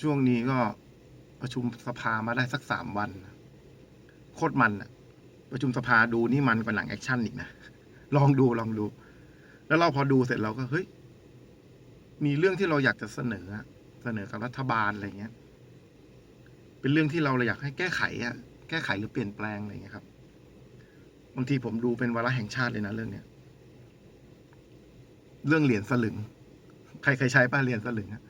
ช่วงนี้ก็ประชุมสภามาได้สักสามวัน โคตรมันอะประชุมสภาดูนี่มันกว่าหนังแอคชั่นอีกนะ ลองดูลองดู แล้วเราพอดูเสร็จเราก็เฮ้ย มีเรื่องที่เราอยากจะเสนอ เสนอกับรัฐบาลอะไรเงี้ย เป็นเรื่องที่เราอยากให้แก้ไขอะแก้ไขหรือเปลี่ยนแปลงอะไรเงี้ยครับ บางทีผมดูเป็นวาระแห่งชาติเลยนะเรื่องเนี้ย เรื่องเหรียญสลึง ใครเคยใช้ป้าเหรียญสลึงอะ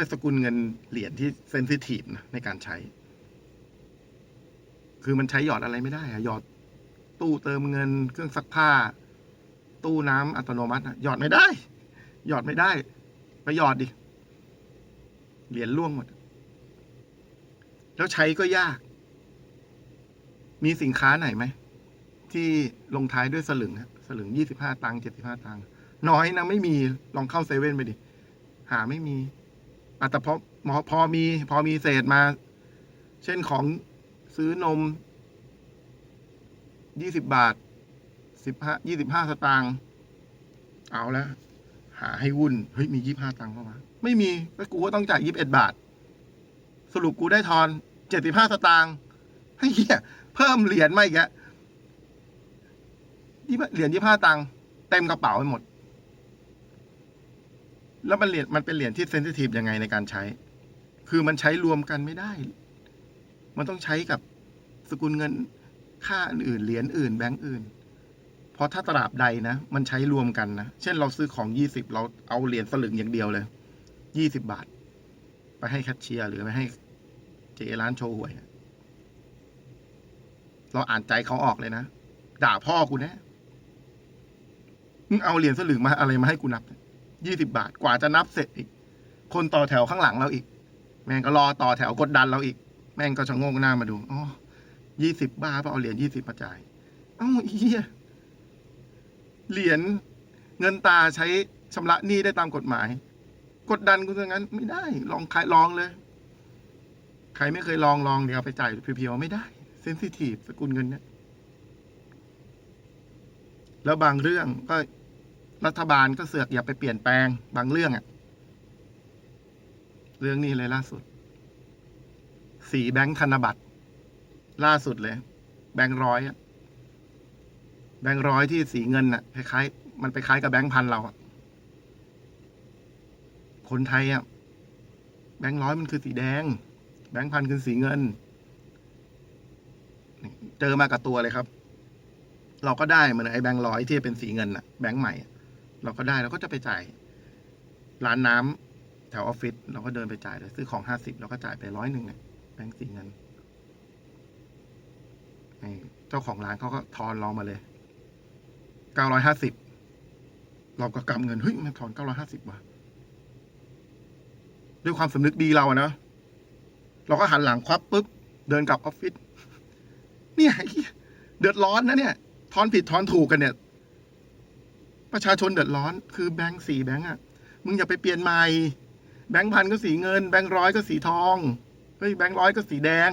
เป็นสกุลเงินเหรียญที่เซนซิทีฟนะในการใช้ คือมันใช้หยอดอะไรไม่ได้อะหยอดตู้เติมเงินเครื่องซักผ้า ตู้น้ำอัตโนมัติหยอดไม่ได้ หยอดไม่ได้ ไปหยอดดิ เหรียญล่วงหมด แล้วใช้ก็ยาก มีสินค้าไหนไหม ที่ลงท้ายด้วยสลึงสลึงยี่สิบห้าตังค์เจ็ดสิบห้าตังค์น้อยนะไม่มีลองเข้าเซเว่นไปดิ หาไม่มี อะแต่พอพอพอมีพอมีเศษมา เช่นของซื้อนมยี่สิบบาทสิบห้ายี่สิบห้าสตางค์เอาแล้วหาให้วุ่นเฮ้ยมียี่ห้าตังค์เข้ามา ไม่มีแล้วกูก็ต้องจ่ายยี่สิบเอ็ดบาท สรุปกูได้ทอนเจ็ดสิบห้าสตางค์ให้เหี้ยเพิ่มเหรียญมาอีกอะยี่เหรียญยี่ห้าตังค์เต็มกระเป๋าไปหมด แล้วมันเหรียญมันเป็นเหรียญที่เซนซิทีฟยังไงในการใช้ คือมันใช้รวมกันไม่ได้ มันต้องใช้กับสกุลเงินค่าอื่นเหรียญอื่นแบงก์อื่น เพราะถ้าตราบใดนะ มันใช้รวมกันนะ เช่นเราซื้อของยี่สิบเราเอาเหรียญสลึงอย่างเดียวเลยยี่สิบบาท ไปให้แคชเชียร์หรือไปให้เจร้านโชว์หวย เราอ่านใจเขาออกเลยนะ ด่าพ่อกูแน่มึงเอาเหรียญสลึงมาอะไรมาให้กูนับยี่ ยี่สิบาทกว่าจะนับเสร็จอีก คนต่อแถวข้างหลังเราอีก แม่งก็รอต่อแถวกดดันเราอีก แม่งก็ชะโงกหน้ามาดูอ๋อยี่สิบบ้าเปล่าเอาเหรียญยี่สิบมาจ่ายเอ้าเฮียเหรียญเงินตาใช้ชำระหนี้ได้ตามกฎหมาย กดดันกูซะงั้นไม่ได้ ลองใครลองเลย ใครไม่เคยลองลองเดี๋ยวไปจ่ายเพียวๆไม่ได้เซนซิทีฟสกุลเงินเนี่ยแล้วบางเรื่องก็ รัฐบาลก็เสือกอย่าไปเปลี่ยนแปลงบางเรื่องอะเรื่องนี้เลยล่าสุด สีแบงค์ธนบัตร ล่าสุดเลย แบงค์ร้อยอะแบงค์ร้อยที่สีเงินอะคล้ายๆมันไปคล้ายกับแบงค์พันเราอะคนไทยอะแบงค์ร้อยมันคือสีแดง แบงค์พันคือสีเงิน เจอมากับตัวเลยครับ เราก็ได้เหมือนไอ้แบงค์ร้อยที่เป็นสีเงินอะแบงค์ใหม่อะ เราก็ได้เราก็จะไปจ่ายร้านน้ำแถวออฟฟิศเราก็เดินไปจ่ายเลยซื้อของห้าสิบเราก็จ่ายไปร้อยหนึ่งเนี่ยแบงค์สีเงินเจ้าของร้านเขาก็ทอนเรามาเลยเก้าร้อยห้าสิบเราก็กำเงินเฮ้ยมันทอนเก้าร้อยห้าสิบว่ะด้วยความสำนึกดีเราอะนะเราก็หันหลังควับปุ๊บเดินกลับออฟฟิศเนี่ยเดือดร้อนนะเนี่ย ทอนผิดทอนถูกกันเนี่ย ประชาชนเดือดร้อน คือแบงค์สีแบงค์อะ มึงอย่าไปเปลี่ยนใหม่ แบงค์พันก็สีเงิน แบงค์ร้อยก็สีทอง เฮ้ยแบงค์ร้อยก็สีแดง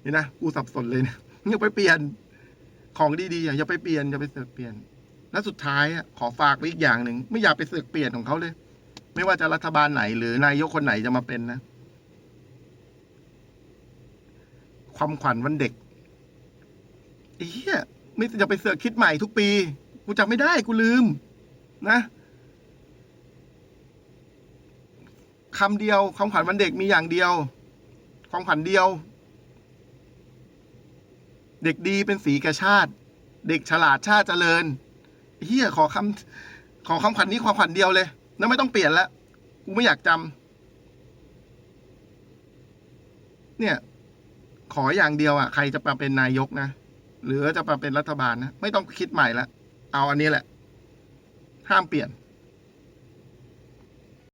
เห็นนะกูสับสนเลยเนี่ยอย่าไปเปลี่ยนของดีๆอย่าไปเปลี่ยนอย่าไปเสือกเปลี่ยน แล้วสุดท้ายอะขอฝากไว้อีกอย่างหนึ่งไม่อยากไปเสือกเปลี่ยนของเขาเลย ไม่ว่าจะรัฐบาลไหน หรือนายกคนไหนจะมาเป็นนะ ความขวัญวันเด็กอ้เหี้ยไม่จะไปเสือกคิดใหม่ทุกปี กูจำไม่ได้กูลืม นะคำเดียวความขวัญวันเด็กมีอย่างเดียวความขวัญเดียว เด็กดีเป็นสีแก่ชาติ เด็กฉลาดชาติเจริญเฮียขอคำขอคำขวัญนี้ความขวัญเดียวเลยแล้วไม่ต้องเปลี่ยนแล้วกูไม่อยากจำเนี่ย ขออย่างเดียวอะ ใครจะมาเป็นนายกนะ หรือจะมาเป็นรัฐบาลนะ ไม่ต้องคิดใหม่ละ เอาอันนี้แหละ ห้ามเปลี่ยน